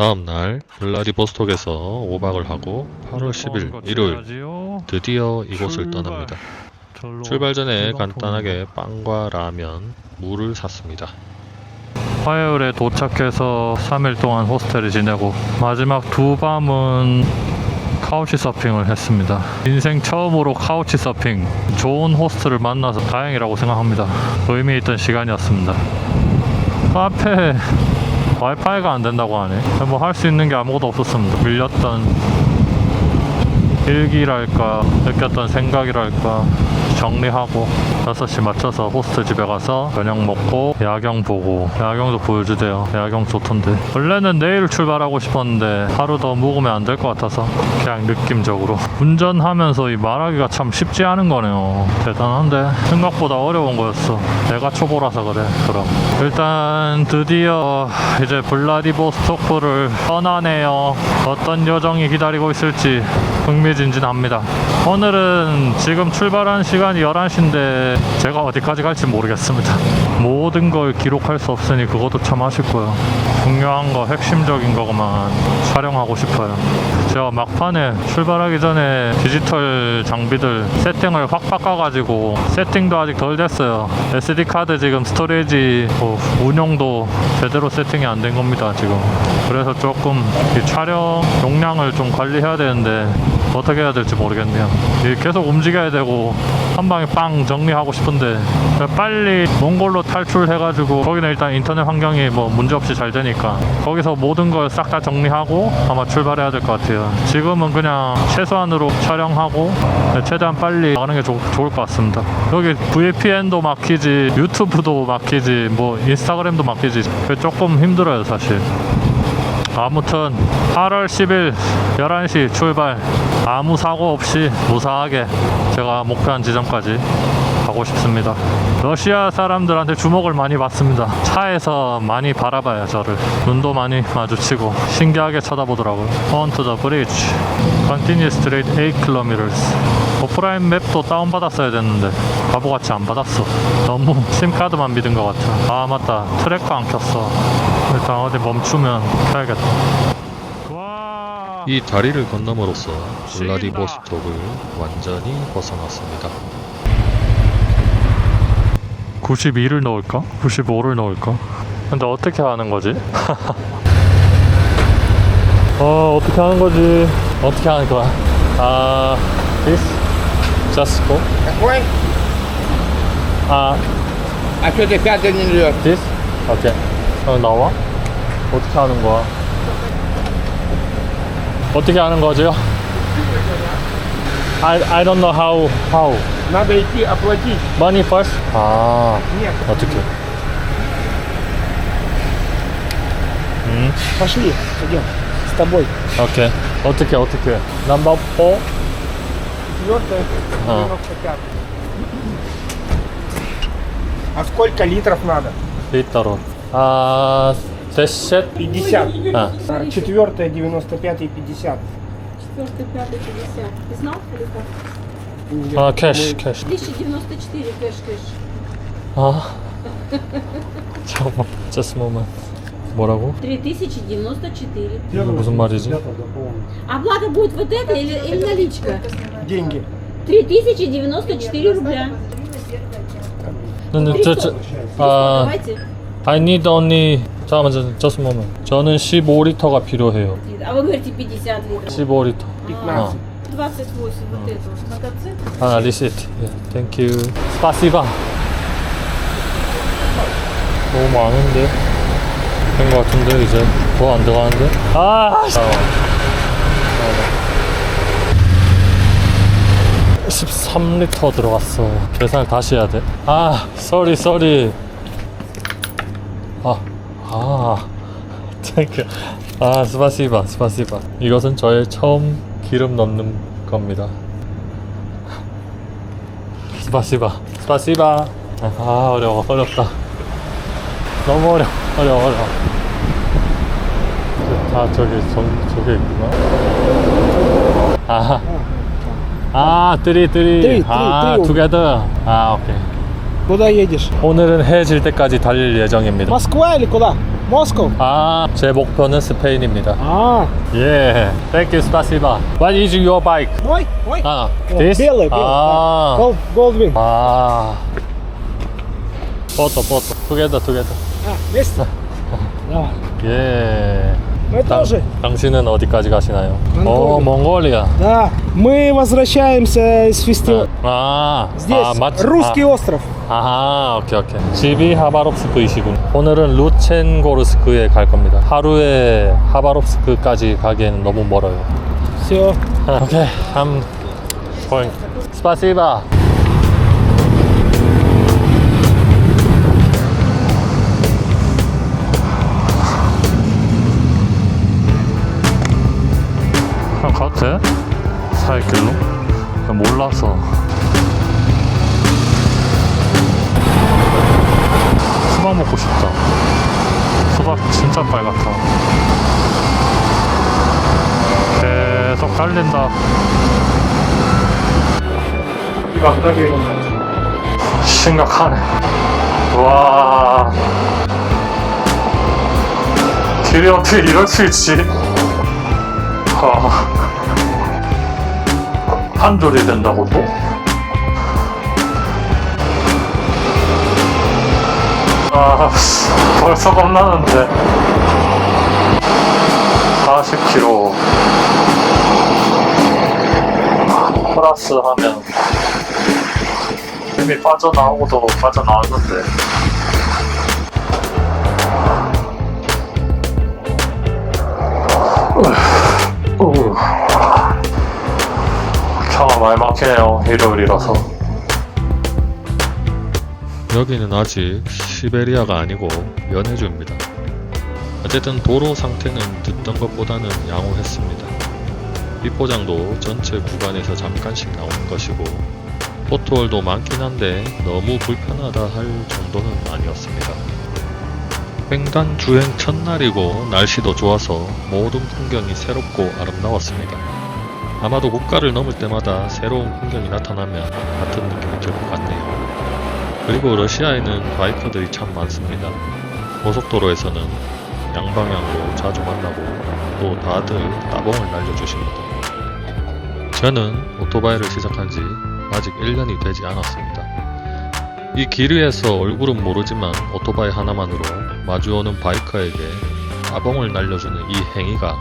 다음날 블라디보스톡에서 5박을 하고 8월 10일 일요일 드디어 이곳을 떠납니다. 출발 전에 간단하게 빵과 라면, 물을 샀습니다. 화요일에 도착해서 3일 동안 호스텔에 지내고 마지막 두 밤은 카우치 서핑을 했습니다. 인생 처음으로 카우치 서핑. 좋은 호스트를 만나서 다행이라고 생각합니다. 의미 있던 시간이었습니다. 앞에 와이파이가 안 된다고 하네. 뭐 할 수 있는 게 아무것도 없었습니다. 밀렸던 일기랄까 느꼈던 생각이랄까 정리하고 6시 맞춰서 호스트 집에 가서 저녁 먹고 야경 보고 야경도 보여주대요. 야경 좋던데. 원래는 내일 출발하고 싶었는데 하루 더 묵으면 안 될 것 같아서 그냥 느낌적으로 운전하면서 이 말하기가 참 쉽지 않은 거네요. 대단한데. 생각보다 어려운 거였어. 내가 초보라서 그래. 그럼. 일단 드디어 이제 블라디보스토크를 떠나네요. 어떤 여정이 기다리고 있을지 흥미진진합니다. 오늘은 지금 출발한 시간이 11시인데 제가 어디까지 갈지 모르겠습니다. 모든 걸 기록할 수 없으니 그것도 참 아쉽고요. 중요한 거, 핵심적인 거만 촬영하고 싶어요. 제가 막판에 출발하기 전에 디지털 장비들 세팅을 확 바꿔가지고 세팅도 아직 덜 됐어요. SD 카드 지금 스토리지 뭐 운용도 제대로 세팅이 안 된 겁니다 지금. 그래서 조금 이 촬영 용량을 좀 관리해야 되는데 어떻게 해야 될지 모르겠네요. 계속 움직여야 되고 한 방에 빵 정리하고 싶은데 빨리 몽골로 탈출해가지고 거기는 일단 인터넷 환경이 뭐 문제 없이 잘 되니까 거기서 모든 걸 싹 다 정리하고 아마 출발해야 될 것 같아요. 지금은 그냥 최소한으로 촬영하고 최대한 빨리 가는 게 좋, 좋을 것 같습니다. 여기 VPN도 막히지 유튜브도 막히지 뭐 인스타그램도 막히지 조금 힘들어요 사실. 아무튼 8월 10일 11시 출발 아무 사고 없이 무사하게 제가 목표한 지점까지 가고 싶습니다. 러시아 사람들한테 주목을 많이 받습니다. 차에서 많이 바라봐요 저를. 눈도 많이 마주치고 신기하게 쳐다보더라고요. On to the bridge. Continue straight 8 kilometers. 오프라인 맵도 다운받았어야 됐는데 바보같이 안 받았어. 너무 심카드만 믿은 것 같아. 아 맞다 트랙도 안 켰어. 일단 어디 멈추면 켜야겠다. 와. 이 다리를 건너므로써 블라디보스톡을 완전히 벗어났습니다. 92를 넣을까? 95를 넣을까? 근데 어떻게 하는 거지? 어, 어떻게 하는 거지? 어떻게 하는 거야? 아, this? Just go? That way? 아. After the bad in New York. This? Okay. 어, 나와? 어떻게 하는 거야? 어떻게 하는 거죠? I, I don't know how, how. Надо идти оплатить. Банифаш? А, Нет. вот такие. М, Пошли, идем. С тобой. Окей. Вот такие, вот такие. Number four. Четвертая, А. А сколько литров надо? литров. А, 10. 50. А, а Четвертая, 95 и 50. Четвертый, пятый, пятьдесят. Ты знал или как? 아 캐시 캐시 1094 кэш, кэш. 아 잠깐만 just a moment 뭐라고? 3094. 이게 무슨 말이지? Оплата будет вот это или, или наличка? Деньги. 3094 рубля. 근데 저, 저, 아 Давайте. I need only 잠깐만 저- just a moment 저는 15리터가 필요해요 А вы говорите 50 литров. 15리터 15. 28 вот это вот. Мотоцикл. 아 리시트 yeah, thank you 스파시바 너무 많은데 된 것 같은데 이제 더 안 들어가는데 아 잠깐만 13리터 들어갔어 계산을 다시 해야 돼아 쏘리 쏘리 아아 땡큐 아 스파시바 스파시바 이것은 저의 처음 기름 넣는 겁니다 스파시바 스파시바 아 어려워 어렵다 너무 어려워 어려워 어려워 아 저기 저, 저기 있구나 아하 아 뜨리 뜨리 뜨리, 아 뜨리. 투게더 아 오케이 Куда едешь? 오늘은 해질 때까지 달릴 예정입니다 Москва или куда? Moscow. 아, 제 목표는 스페인입니다. А, 예, thank you, спасибо. What is your bike? мой, мой. 아, О, this? Белый, белый. 아, Gold, Goldwing. 아. 포토, 포토. Together, together. А, вместе? Да. 예. Мы 당, тоже. 당신은 어디까지 가시나요? 오, 몽골리아. 몽골리아. Да. Мы возвращаемся из фестиваля. 아, Здесь 아, 맞, русский 아, остров. 아하 오케이 오케이. 집이 하바롭스크이시군. 오늘은 루첸고르스크에 갈 겁니다. 하루에 하바롭스크까지 가기에는 너무 멀어요. 쇼 아, 오케이. I'm going. 스파시바. 같아? 사이클로? 몰라서. 수박 먹고 싶다. 수박 진짜 빨갛다. 계속 깔린다. 심각하네. 와. 길이 어떻게 이럴 수 있지? 아. 한 줄이 된다고 또? 아, 씨, 벌써 겁나는데. 40km. 플러스 하면 힘이 빠져나오고도 빠져나왔는데 우. 차가 많이 막히네요 일요일이라서 여기는 아직 시베리아가 아니고 연해주입니다. 어쨌든 도로 상태는 듣던 것보다는 양호했습니다. 비포장도 전체 구간에서 잠깐씩 나오는 것이고 포토홀도 많긴 한데 너무 불편하다 할 정도는 아니었습니다. 횡단 주행 첫날이고 날씨도 좋아서 모든 풍경이 새롭고 아름다웠습니다. 아마도 국가를 넘을 때마다 새로운 풍경이 나타나면 같은 느낌이 들 것 같네요. 그리고 러시아에는 바이커들이 참 많습니다. 고속도로에서는 양방향으로 자주 만나고 또 다들 따봉을 날려주십니다. 저는 오토바이를 시작한 지 아직 1년이 되지 않았습니다. 이 길 위에서 얼굴은 모르지만 오토바이 하나만으로 마주오는 바이커에게 따봉을 날려주는 이 행위가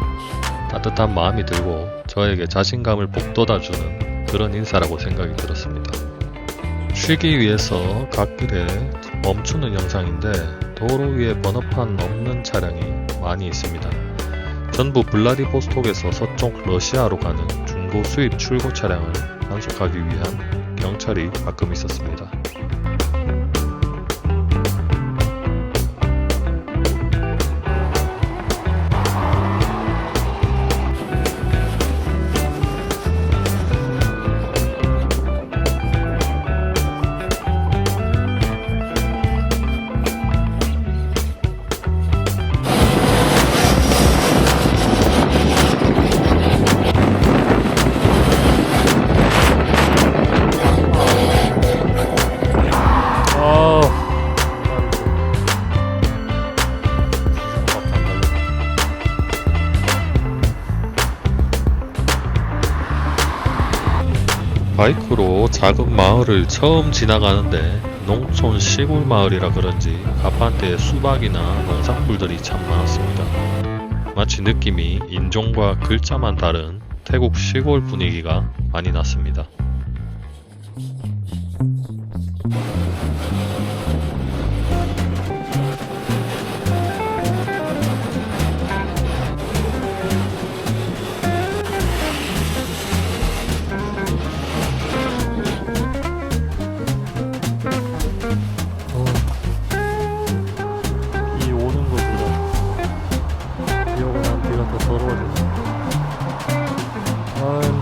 따뜻한 마음이 들고 저에게 자신감을 북돋아주는 그런 인사라고 생각이 들었습니다. 쉬기 위해서 갓길에 멈추는 영상인데 도로 위에 번호판 없는 차량이 많이 있습니다. 전부 블라디보스톡에서 서쪽 러시아로 가는 중고 수입 출고 차량을 단속하기 위한 경찰이 가끔 있었습니다. 바이크로 작은 마을을 처음 지나가는데 농촌 시골 마을이라 그런지 가판대에 수박이나 농산물들이 참 많았습니다. 마치 느낌이 인종과 글자만 다른 태국 시골 분위기가 많이 났습니다.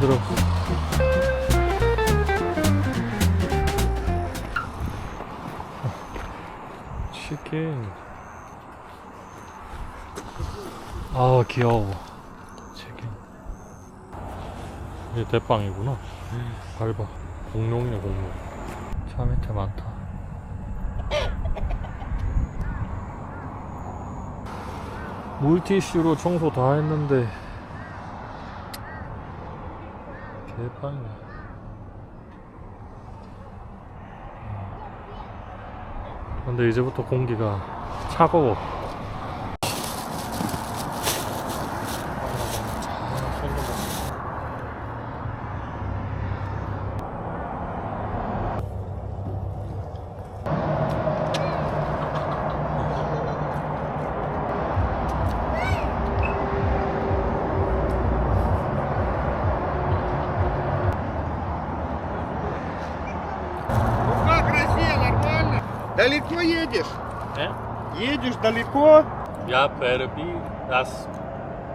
힘들어. 치킨. 아 귀여워. 치킨. 이게 대빵이구나. 밟아. 공룡이네 공룡. 차 밑에 많다. 물티슈로 청소 다 했는데 개판이네. 근데 이제부터 공기가 차가워 едешь? Э? Едешь далеко? Я первый раз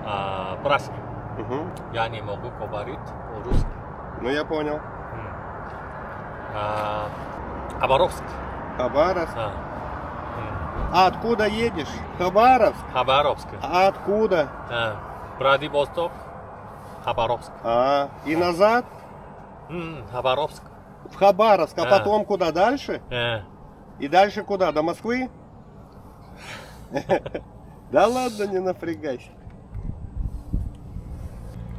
а, праздник. Угу. Я не могу говорить по-русски. Ну я понял. А, Хабаровск. Хабаровск. А, А откуда едешь? Хабаровск. Хабаровск. А откуда? А, Владивосток. Хабаровск. А, и назад? Хабаровск. В Хабаровск, а А. потом куда дальше? Э, И дальше куда? До Москвы? Да ладно, не напрягайся.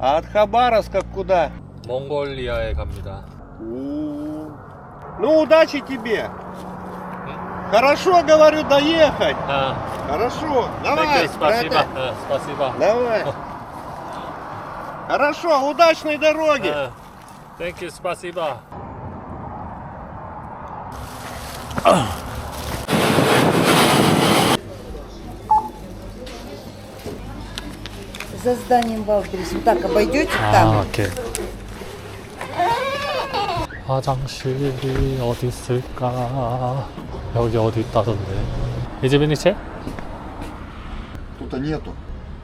А от Хабаровска куда? 몽골리아에 갑니다. У. Ну, удачи тебе. Хорошо, говорю, доехать. 아, Хорошо. Давай, 땡큐, спасибо. братан. 어, спасибо. Давай. Хорошо, удачной дороги. 어, 땡큐, спасибо. За зданием Валберис. Вот так обойдете 아, там. 오케이. 화장실이 어디 있을까? 여기 어디 있다던데. 이 집은 이체? Тут нету.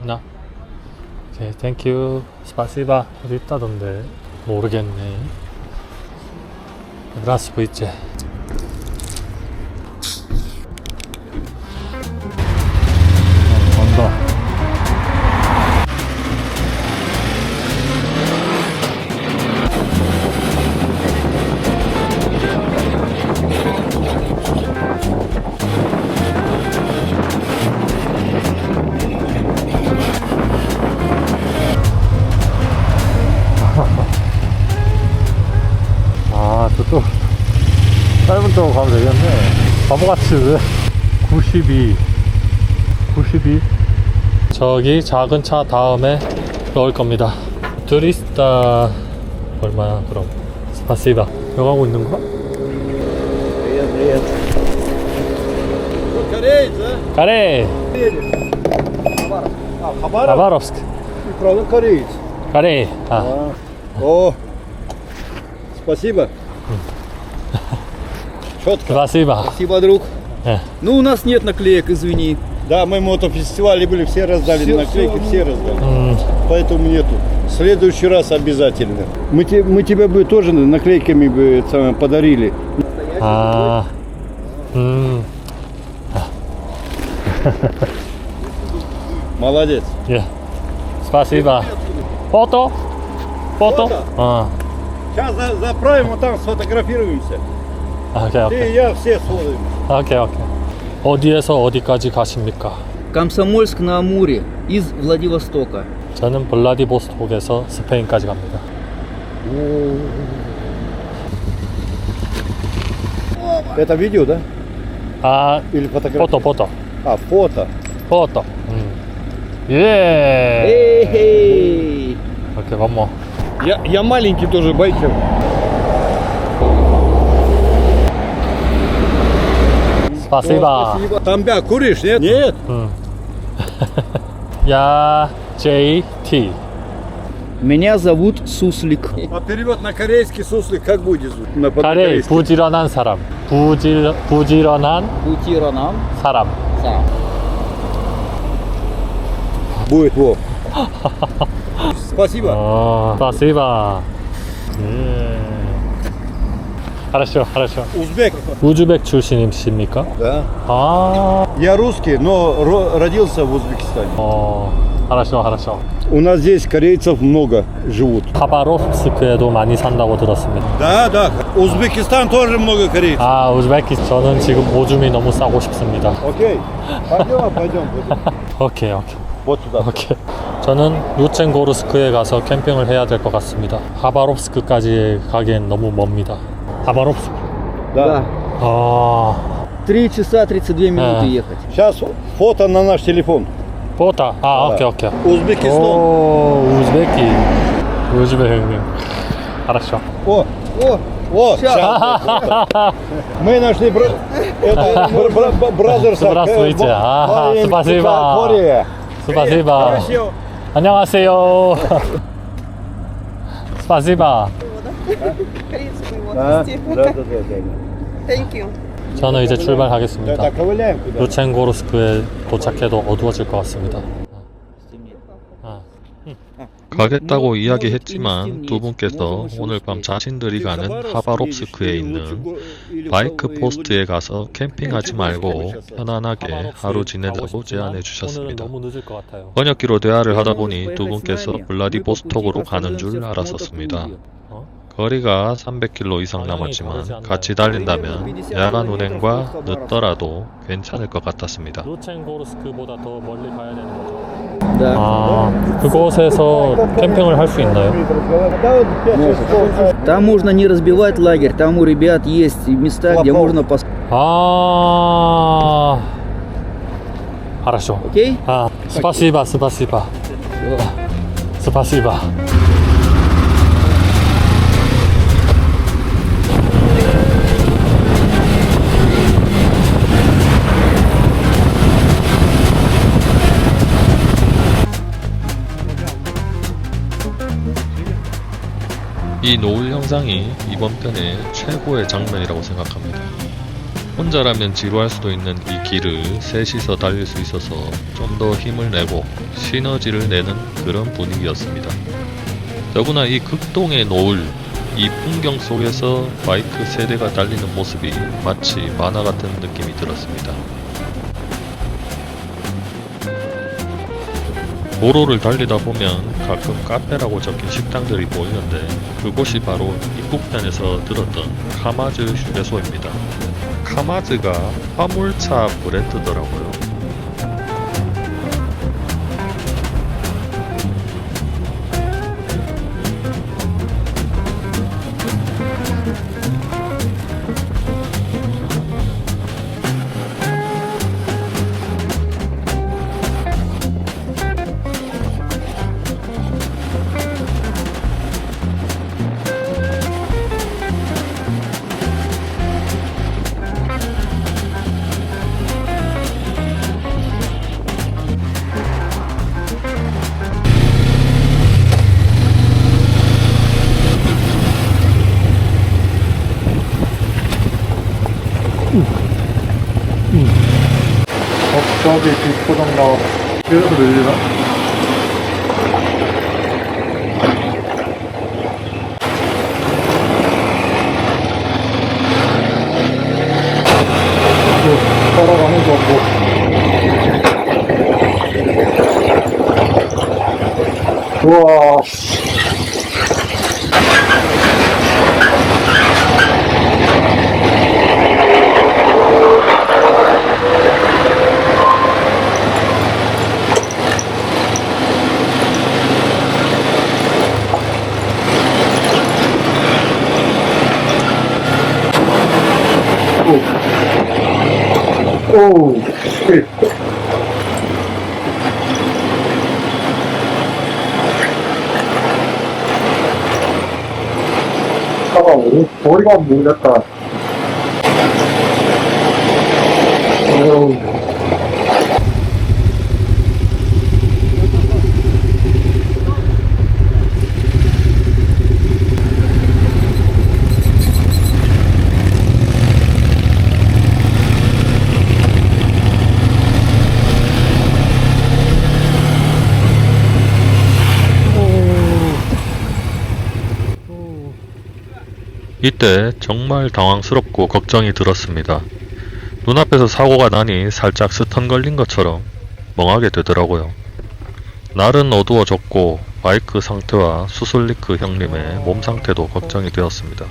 나. 오케이, 땡큐. 스파시바. 어디 있다던데. 모르겠네. Здравствуйте. 어, 네. 바보같이 왜 92 92 저기 작은 차 다음에 넣을 겁니다. 드리스타 얼마야 그럼? 스파시바 이거 하고 있는 거야? 가레 가바롭스크. 가레 가레 아. 아. 오. 스파시바. Четко. Спасибо. Спасибо, друг. Э. Ну, у нас нет наклеек, извини. Да, мы мотофестивали были, все раздали все, наклейки, все, все раздали. Mm. Поэтому нету. В следующий раз обязательно. Мы, те, мы тебе бы тоже наклейками бы самое, подарили. А -а -а. Молодец. Yeah. Спасибо. Фото? Фото? Фото? А. Сейчас заправим, вот там сфотографируемся. 아, 오케이, Ты 오케이. и я все сфотографируем. 오케이, 오케이. 어디에서 어디까지 가십니까? Комсомольск на Амуре из Владивостока. 저는 블라디보스톡에서 스페인까지 갑니다. Это видео, да? 아, Или фотография? 포토, 포토. А, фото. 포토. 음. 예. Эй-хей! 오케이, 원모. Я, я маленький тоже байкер. 스파시바. Спасибо. Тамбя, куришь, нет? Нет. 야, JT. Меня зовут Суслик. А перевод на корейский суслик как будет? На 가레, по-корейски? 부지런한 사람. 부질, 부지런한 Путиранам. 사람. Сам. Будет, во. Спасибо. 어, 스파시바. 예. хорошо, хорошо. Узбек. 우즈벡 출신이십니까? Да. 아, Я русский, но ро- родился в Узбекистане. 어, хорошо, хорошо. У нас здесь корейцев много живут. 하바롭스크에도 많이 산다고 들었습니다. Да, да. Узбекистан тоже много корейцев. 아, 우즈베키 저는 지금 오줌이 너무 싸고 싶습니다. Окей. Пойдем, пойдем, пойдем. 오케이, 오케이. Вот сюда. 오케이. 저는 루첸고르스크에 가서 캠핑을 해야 될 것 같습니다. 하바롭스크까지 가기엔 너무 멉니다. 하바롭스크. Да. 아, 3 часа 32 минуты А. ехать. Сейчас фото на наш телефон. 보다. 아, 오케이, 오케이. Узбекистан. 오, 우즈베키. 우즈베 형님. 알았어. О, О, о, Щас. щас. Мы нашли бра... это бра- бра- бра- бразерса. Здравствуйте. Э, Ага, Марин- спасибо. Корея. 스파시바. 안녕하세요. 스 네. 저는. 이제 출발하겠습니다. 루첸고르스크에 도착해도 어두워질 것 같습니다. 아. 아. 아. 가겠다고 음. 이야기했지만 음. 두 분께서 음. 오늘 밤 자신들이 가는 하바롭스크에 있는 바이크 포스트에 가서 캠핑하지 말고 편안하게 하루 지내자고 제안해 주셨습니다. 번역기로 대화를 하다 보니 두 분께서 블라디보스톡으로 가는 줄 알았었습니다. 거리가 300km 이상 남았지만 같이 달린다면 야간 운행과 늦더라도 괜찮을 것 같았습니다. 루첸고르스크보다 더 멀리 가야 되는 거죠. Да. 아, 그곳에서 캠핑을 할 수 있나요? Да, вот пять часов. Там можно не разбивать лагерь, там у ребят есть места, где можно пос... 아, 알았어. Окей? 아, 스파시바, 스파시바, 스파시바. 이 노을 영상이 이번 편의 최고의 장면이라고 생각합니다. 혼자라면 지루할 수도 있는 이 길을 셋이서 달릴 수 있어서 좀 더 힘을 내고 시너지를 내는 그런 분위기였습니다. 더구나 이 극동의 노을, 이 풍경 속에서 바이크 세대가 달리는 모습이 마치 만화 같은 느낌이 들었습니다. 도로를 달리다 보면 가끔 카페라고 적힌 식당들이 보이는데 그곳이 바로 입국편에서 들었던 카마즈 휴게소입니다. 카마즈가 화물차 브랜드더라고요. 저기 뒷포장 나와. 그래서 들리나? 따라가는 거 뭐. 우와. 오, 쉣. 잠깐, 오, 머리가 모르겠다. 오. 이때 정말 당황스럽고 걱정이 들었습니다. 눈앞에서 사고가 나니 살짝 스턴 걸린 것처럼 멍하게 되더라고요. 날은 어두워졌고 바이크 상태와 수슬리크 형님의 몸 상태도 걱정이 되었습니다.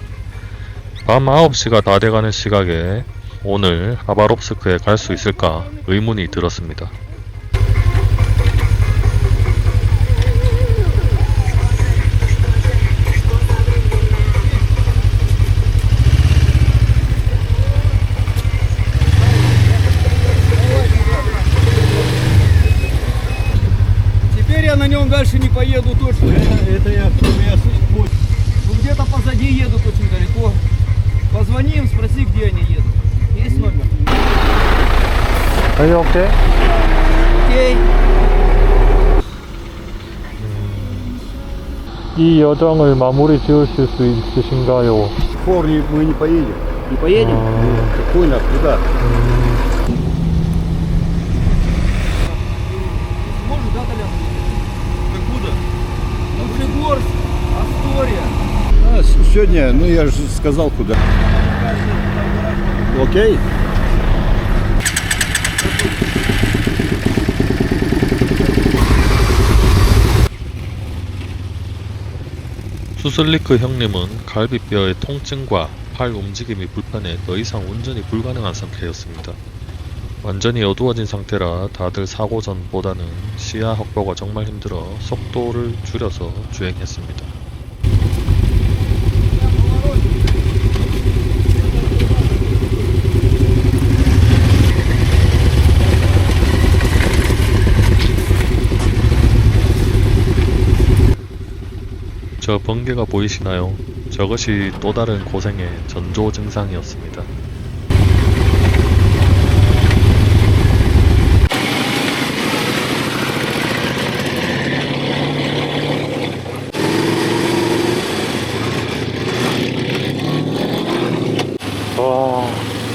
밤 9시가 다 돼가는 시각에 오늘 하바롭스크에 갈 수 있을까 의문이 들었습니다. поеду точно. Это, это я, я слышу. Ну, где-то позади едут очень далеко. Позвони им, спроси, где они едут. Есть номер? Are you okay? Окей. 이 여정을 마무리 지으실 수 있으신가요? Фор не- мы не поедем. Не поедем? Какой нас, куда? сегодня, ну я же сказал куда. Окей? 수슬리크 형님은 갈비뼈의 통증과 팔 움직임이 불편해 더 이상 운전이 불가능한 상태였습니다. 완전히 어두워진 상태라 다들 사고 전보다는 시야 확보가 정말 힘들어 속도를 줄여서 주행했습니다. 저 번개가 보이시나요? 저것이 또 다른 고생의 전조 증상이었습니다. 와.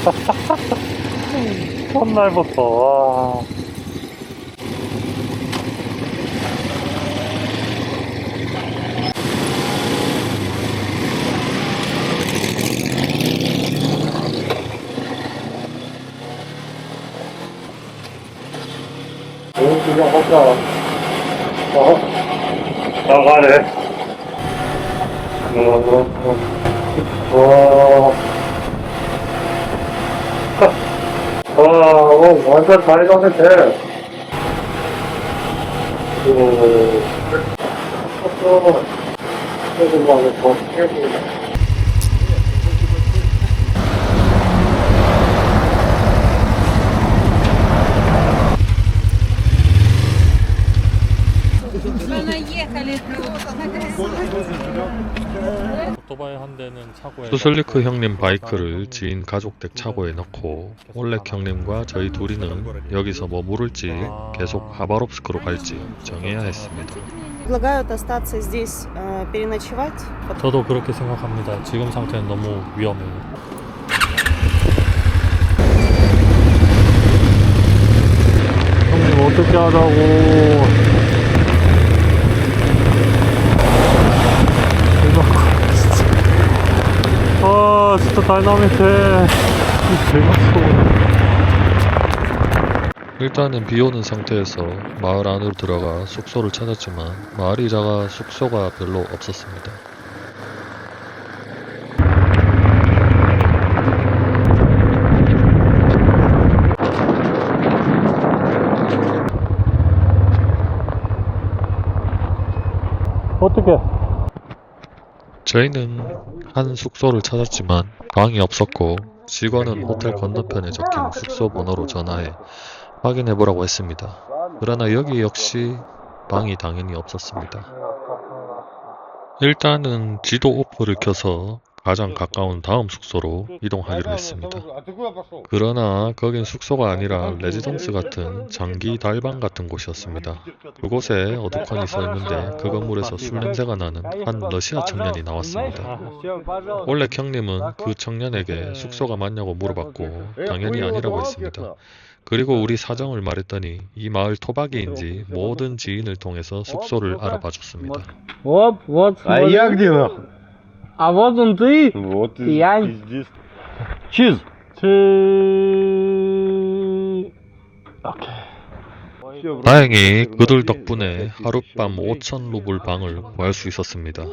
첫날부터, 와. 구경 하자. 어? 나가네. 어, 어, 어. 와. 와, 어, 완전 잘 가면 돼. 오. 어, 조금만 더 해보자. 오토바이 한 대는 차고에. 수슬리크 형님 바이크를 지인 가족 댁 차고에 넣고 올렉 형님과 저희 둘이는 여기서 뭐 머무를지 계속 하바롭스크로 갈지 정해야 했습니다. 저도 그렇게 생각합니다. 지금 상태는 너무 위험해요. 형님 어떻게 하자고 아 진짜 다이나믹해. 일단은 비 오는 상태에서 마을 안으로 들어가 숙소를 찾았지만 마을이 작아 숙소가 별로 없었습니다. 어떻게? 저희는 한 숙소를 찾았지만 방이 없었고 직원은 호텔 건너편에 적힌 숙소 번호로 전화해 확인해 보라고 했습니다. 그러나 여기 역시 방이 당연히 없었습니다. 일단은 지도 오프를 켜서 가장 가까운 다음 숙소로 이동하기로 했습니다. 그러나 거긴 숙소가 아니라 레지던스 같은 장기 달방 같은 곳이었습니다. 그곳에 어둑하니 서 있는데 그 건물에서 술 냄새가 나는 한 러시아 청년이 나왔습니다. 원래 형님은 그 청년에게 숙소가 맞냐고 물어봤고 당연히 아니라고 했습니다. 그리고 우리 사정을 말했더니 이 마을 토박이인지 모든 지인을 통해서 숙소를 알아봐 줬습니다. Вот, вот. А я где нахуй? А вот он ты. Вот и Я- пиздец. Чиз. 다행히 그들 덕분에 하룻밤 5천 루블 방을 구할 수 있었습니다.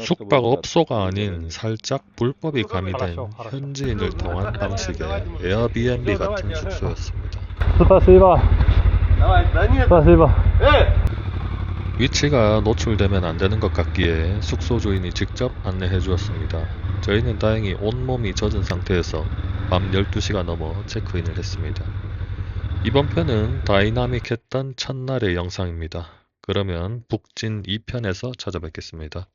숙박업소가 아닌 살짝 불법이 가미된 현지인을 통한 방식의 에어비앤비 같은 숙소였습니다. 스파시바. 스파시바. 위치가 노출되면 안 되는 것 같기에 숙소 주인이 직접 안내해 주었습니다. 저희는 다행히 온몸이 젖은 상태에서 밤 12시가 넘어 체크인을 했습니다. 이번 편은 다이나믹했던 첫날의 영상입니다. 그러면 북진 2편에서 찾아뵙겠습니다.